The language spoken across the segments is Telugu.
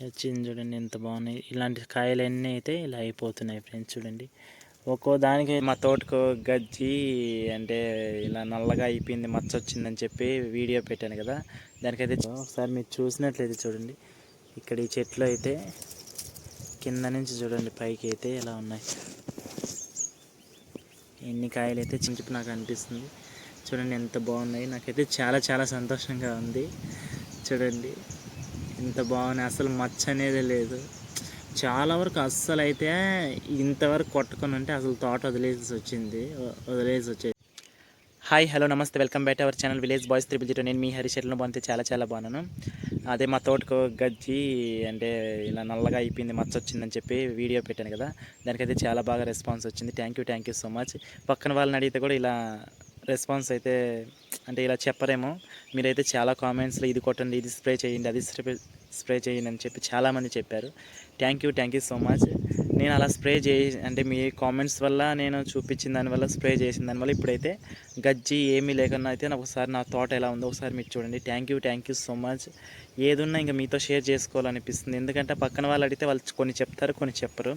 వచ్చింది చూడండి ఎంత బాగున్నాయి. ఇలాంటి కాయలన్నీ అయితే ఇలా అయిపోతున్నాయి ఫ్రెండ్స్ చూడండి. ఒక్కో దానికి మా తోటకు గజ్జి అంటే ఇలా నల్లగా అయిపోయింది మచ్చ వచ్చిందని చెప్పి వీడియో పెట్టాను కదా. దానికైతే ఒకసారి మీరు చూసినట్లయితే చూడండి. ఇక్కడ ఈ చెట్లు అయితే కింద నుంచి చూడండి పైకి అయితే ఇలా ఉన్నాయి. ఎన్ని కాయలు అయితే చించిపు నాకు అనిపిస్తుంది. చూడండి ఎంత బాగున్నాయి. నాకైతే చాలా చాలా సంతోషంగా ఉంది. చూడండి. ఇంత బాగున్నాయి. అసలు మచ్చ అనేది లేదు. చాలా వరకు అస్సలు అయితే ఇంతవరకు కొట్టుకొని ఉంటే అసలు తోట వదిలేసి వచ్చింది. వదిలేసి వచ్చేది హాయ్ హలో నమస్తే. Welcome back our channel village boys triple zero. నేను మీ హరిశర్లను బాగుంటే చాలా చాలా బాగున్నాను. అదే మా తోటకు గజ్జి అంటే ఇలా నల్లగా అయిపోయింది మచ్చ వచ్చిందని చెప్పి వీడియో పెట్టాను కదా. దానికైతే చాలా బాగా రెస్పాన్స్ వచ్చింది. Thank you thank you so much పక్కన వాళ్ళని అడిగితే కూడా ఇలా రెస్పాన్స్ అయితే అంటే ఇలా చెప్పరేమో. మీరైతే చాలా కామెంట్స్లో ఇది కొట్టండి ఇది స్ప్రే చేయండి అది స్ప్రే స్ప్రే చేయండి అని చెప్పి చాలామంది చెప్పారు. Thank you thank you so much. నేను అలా స్ప్రే చేయి అంటే మీ కామెంట్స్ వల్ల నేను చూపించిన దానివల్ల స్ప్రే చేసిన దానివల్ల ఇప్పుడైతే గజ్జి ఏమీ లేకుండా అయితే నాకు ఒకసారి నా తోట ఎలా ఉందో ఒకసారి మీరు చూడండి. Thank you thank you so much. ఏదున్నా ఇంకా మీతో షేర్ చేసుకోవాలనిపిస్తుంది. ఎందుకంటే పక్కన వాళ్ళు అడిగితే వాళ్ళు కొన్ని చెప్తారు కొన్ని చెప్పరు.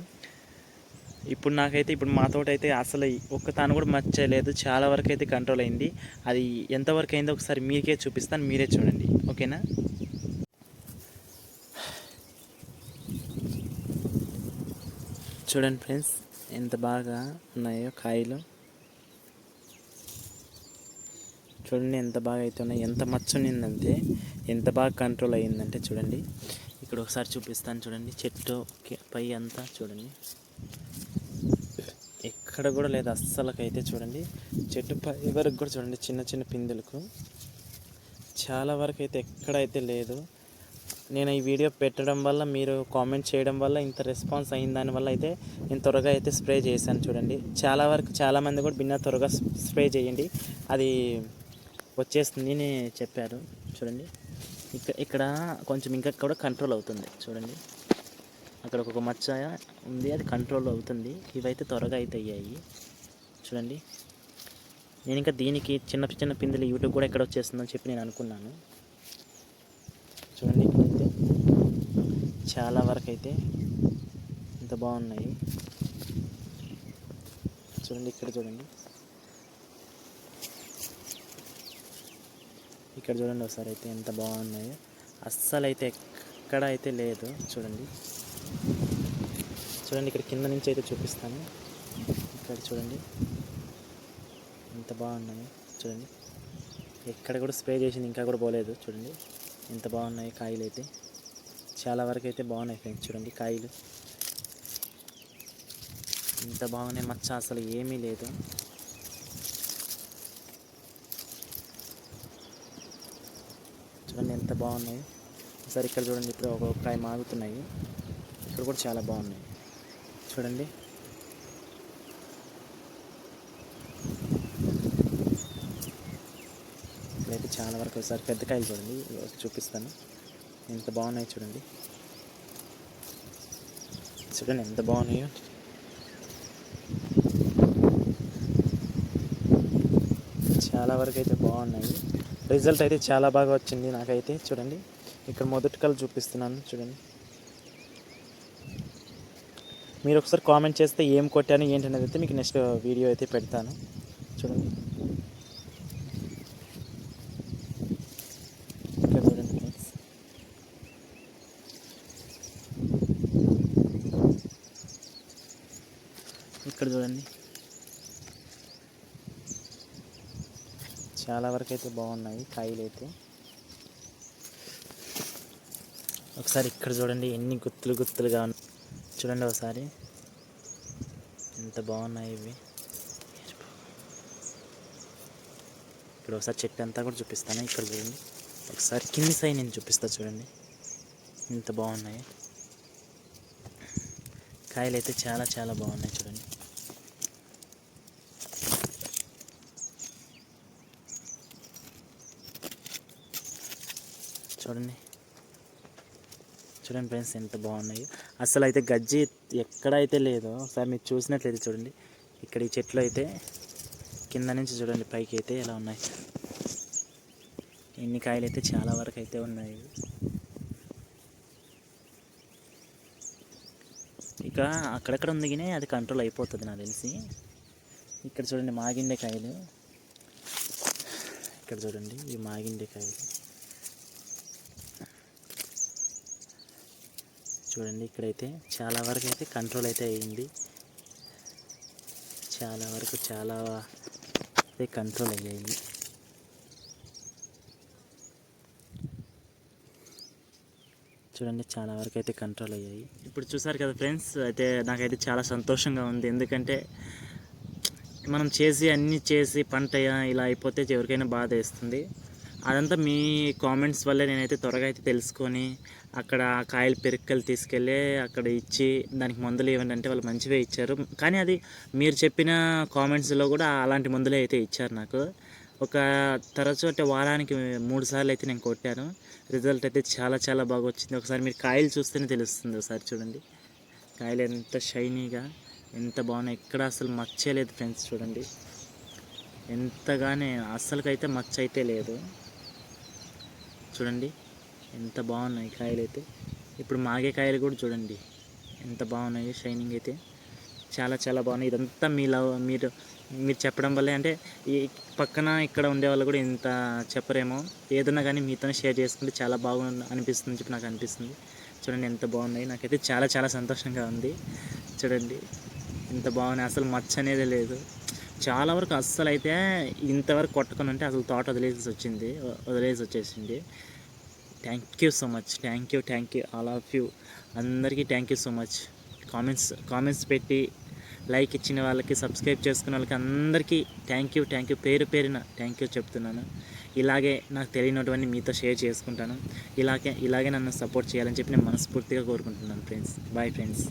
ఇప్పుడు నాకైతే ఇప్పుడు మా తోట అయితే అసలు ఒక్క తాను కూడా మర్చలేదు. చాలా వరకు అయితే కంట్రోల్ అయింది. అది ఎంతవరకు అయిందో ఒకసారి మీకే చూపిస్తాను. మీరే చూడండి. ఓకేనా? చూడండి ఫ్రెండ్స్ ఎంత బాగా ఉన్నాయో కాయలు. చూడండి ఎంత బాగా అయితే ఉన్నాయి. ఎంత మచ్చ ఉన్నిందంటే ఎంత బాగా కంట్రోల్ అయ్యిందంటే చూడండి. ఇక్కడ ఒకసారి చూపిస్తాను చూడండి. చెట్టు పై అంతా చూడండి. ఎక్కడ కూడా లేదు అస్సలకైతే చూడండి. చెట్టు పై వరకు కూడా చూడండి చిన్న చిన్న పిందులకు. చాలా వరకు అయితే ఎక్కడైతే లేదు. నేను ఈ వీడియో పెట్టడం వల్ల మీరు కామెంట్ చేయడం వల్ల ఇంత రెస్పాన్స్ అయిన దానివల్ల అయితే నేను త్వరగా అయితే స్ప్రే చేశాను చూడండి. చాలా వరకు చాలామంది కూడా భిన్న త్వరగా స్ప్రే చేయండి. అది వచ్చేస్తుంది అని చెప్పారు చూడండి. ఇక్కడ ఇక్కడ కొంచెం ఇంకా కూడా కంట్రోల్ అవుతుంది చూడండి. అక్కడ ఒక మచ్చ ఉంది అది కంట్రోల్ అవుతుంది. ఇవైతే త్వరగా అయితే అయ్యాయి. చూడండి. నేను ఇంకా దీనికి చిన్న చిన్న పిందులు యూట్యూబ్ కూడా ఎక్కడ వచ్చేస్తుందని చెప్పి నేను అనుకున్నాను. చూడండి ఇప్పుడైతే చాలా వరకు అయితే ఇంత బాగున్నాయి. చూడండి ఇక్కడ చూడండి. ఇక్కడ చూడండి ఒకసారి అయితే ఎంత బాగున్నాయో. అస్సలు అయితే ఎక్కడ అయితే లేదు. చూడండి. చూడండి ఇక్కడ కింద నుంచి అయితే చూపిస్తాను. ఇక్కడ చూడండి. ఎంత బాగున్నాయి చూడండి. ఎక్కడ కూడా స్ప్రే చేసింది ఇంకా కూడా పోలేదు చూడండి. ఎంత బాగున్నాయి కాయలు అయితే. చాలా వరకు అయితే బాగున్నాయి ఫ్రెండ్స్ చూడండి కాయలు. ఎంత బాగున్నాయి మచ్చ అసలు ఏమీ లేదు. చూడండి ఎంత బాగున్నాయి. సరే ఇక్కడ చూడండి ఇప్పుడు ఒక్కొక్క కాయ మాగుతున్నాయి. ఇక్కడ కూడా చాలా బాగున్నాయి. చూడండి. ఇక్కడైతే చాలా వరకు ఒకసారి పెద్ద కాయలు చూడండి. చూపిస్తాను. ఎంత బాగున్నాయి చూడండి. చూడండి ఎంత బాగున్నాయో. చాలా వరకు అయితే బాగున్నాయి. రిజల్ట్ అయితే చాలా బాగా వచ్చింది నాకైతే. చూడండి. ఇక్కడ మొదటి కళ్ళు చూపిస్తున్నాను. చూడండి. మీరు ఒకసారి కామెంట్ చేస్తే ఏం కొట్టాను ఏంటి అనేది అయితే మీకు నెక్స్ట్ వీడియో అయితే పెడతాను. చూడండి. ఇక్కడ చూడండి ఫ్రెండ్స్ ఇక్కడ చూడండి. చాలా వరకు అయితే బాగున్నాయి కాయలు అయితే. ఒకసారి ఇక్కడ చూడండి ఎన్ని గుత్తులు గుత్తులుగా ఉన్నాయి. చూడండి ఒకసారి. ఎంత బాగున్నాయి ఇవి. ఇక్కడ ఒకసారి చెట్టు అంతా కూడా చూపిస్తాను ఇక్కడ చూడండి. ఒకసారి కింది సై నేను చూపిస్తాను చూడండి. ఇంత బాగున్నాయి. కాయలు అయితే చాలా చాలా బాగున్నాయి చూడండి. చూడండి. చూడండి ఫ్రెండ్స్ ఎంత బాగున్నాయి. అసలు అయితే గజ్జి ఎక్కడైతే లేదో ఒకసారి మీరు చూసినట్లయితే చూడండి. ఇక్కడ ఈ చెట్లు అయితే కింద నుంచి చూడండి పైకి అయితే ఎలా ఉన్నాయి. ఎన్ని కాయలు అయితే చాలా వరకు అయితే ఉన్నాయి. ఇక అక్కడక్కడ ఉంది కానీ అది కంట్రోల్ అయిపోతుంది నాకు తెలిసి. ఇక్కడ చూడండి మాగిండే కాయలు. ఇక్కడ చూడండి ఇవి మాగిండే కాయలు. చూడండి ఇక్కడైతే చాలా వరకు అయితే కంట్రోల్ అయితే అయ్యింది చాలా వరకు చాలా అయితే కంట్రోల్ అయ్యాయి చూడండి చాలా వరకు అయితే కంట్రోల్ అయ్యాయి. ఇప్పుడు చూసారు కదా ఫ్రెండ్స్ అయితే నాకైతే చాలా సంతోషంగా ఉంది. ఎందుకంటే మనం చేసి అన్నీ చేసి పంట ఇలా అయిపోతే ఎవరికైనా బాధ వేస్తుంది అదంతా మీ కామెంట్స్ వల్లే నేనైతే త్వరగా అయితే తెలుసుకొని అక్కడ కాయలు పెరుక్కలు తీసుకెళ్ళి అక్కడ ఇచ్చి దానికి మందులు ఇవ్వండి అంటే వాళ్ళు మంచివే ఇచ్చారు. కానీ అది మీరు చెప్పిన కామెంట్స్లో కూడా అలాంటి మందులే అయితే ఇచ్చారు నాకు. ఒక తరచు అంటే వారానికి మూడు సార్లు అయితే నేను కొట్టాను. రిజల్ట్ అయితే చాలా చాలా బాగా వచ్చింది. ఒకసారి మీరు కాయలు చూస్తేనే తెలుస్తుంది ఒకసారి చూడండి. కాయలు ఎంత షైనీగా ఎంత బాగున్నాయి. ఎక్కడ అసలు మచ్చే లేదు ఫ్రెండ్స్ చూడండి. ఎంతగానే అస్సలకైతే మచ్చ అయితే లేదు. చూడండి. ఎంత బాగున్నాయి కాయలు అయితే. ఇప్పుడు మాగే కాయలు కూడా చూడండి. ఎంత బాగున్నాయి షైనింగ్ అయితే. చాలా చాలా బాగున్నాయి. ఇదంతా మీ లవ్ మీరు మీరు చెప్పడం వల్లే అంటే ఈ పక్కన ఇక్కడ ఉండే వాళ్ళు కూడా ఇంత చెప్పరేమో. ఏదన్నా కానీ మీతో షేర్ చేసుకుంటే చాలా బాగుంది అనిపిస్తుంది చెప్పి నాకు అనిపిస్తుంది. చూడండి ఎంత బాగున్నాయి. నాకైతే చాలా చాలా సంతోషంగా ఉంది. చూడండి ఎంత బాగున్నాయి. అసలు మచ్చ అనేది లేదు. చాలా వరకు అస్సలు అయితే ఇంతవరకు కొట్టుకుని ఉంటే అసలు తోట వదిలేసి వచ్చింది. వదిలేసి వచ్చేసింది. Thank you so much thank you thank you all of you అందరికీ thank you so much comments comments పెట్టి లైక్ ఇచ్చిన వాళ్ళకి సబ్స్క్రైబ్ చేసుకున్న వాళ్ళకి అందరికీ థ్యాంక్ యూ థ్యాంక్ యూ పేరు పేరున థ్యాంక్ యూ చెప్తున్నాను. ఇలాగే నాకు తెలియనటువంటి మీతో షేర్ చేసుకుంటాను. ఇలాగే ఇలాగే నన్ను సపోర్ట్ చేయాలని చెప్పి నేను మనస్ఫూర్తిగా కోరుకుంటున్నాను ఫ్రెండ్స్ బాయ్ ఫ్రెండ్స్